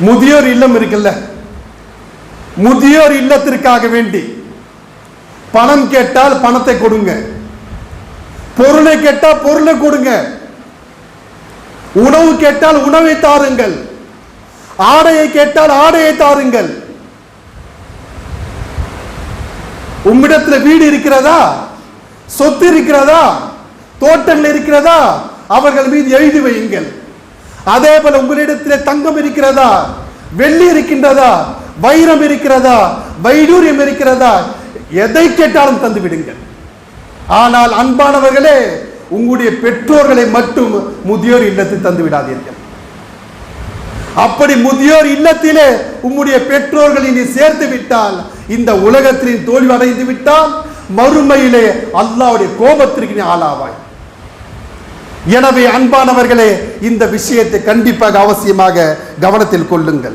முதியோர் இல்லம் இருக்குல்ல? முதியோர் இல்லத்திற்காக வேண்டி பணம் கேட்டால் பணத்தை கொடுங்க. பொருளை கேட்டால் பொருளை கொடுங்க. உணவு கேட்டால் உணவை தாருங்கள். ஆடையை கேட்டால் ஆடையை தாருங்கள். உம்மிடத்தில் வீடு இருக்கிறதா? சொத்து இருக்கிறதா? தோட்டங்கள் இருக்கிறதா? அவர்கள் மீது எழுதி வையுங்கள். அதே போல உங்களிடத்திலே தங்கம் இருக்கிறதா? வெள்ளி இருக்கின்றதா? வைரம் இருக்கிறதா? வைடூரியம் இருக்கிறதா? எதை கேட்டாலும் தந்து விடுங்கள். ஆனால் அன்பானவர்களே உங்களுடைய பெற்றோர்களை மட்டும் முதியோர் இல்லத்தில் தந்து விடாதீர்கள். அப்படி முதியோர் இல்லத்திலே உங்களுடைய பெற்றோர்களை நீ சேர்த்து விட்டால் இந்த உலகத்தில் தோல்வி அடைந்து விட்டால் மறுமையிலே அல்லாவுடைய கோபத்திற்கு நீ ஆளாவாய். எனவே அன்பானவர்களே இந்த விஷயத்தை கண்டிப்பாக அவசியமாக கவனத்தில் கொள்ளுங்கள்.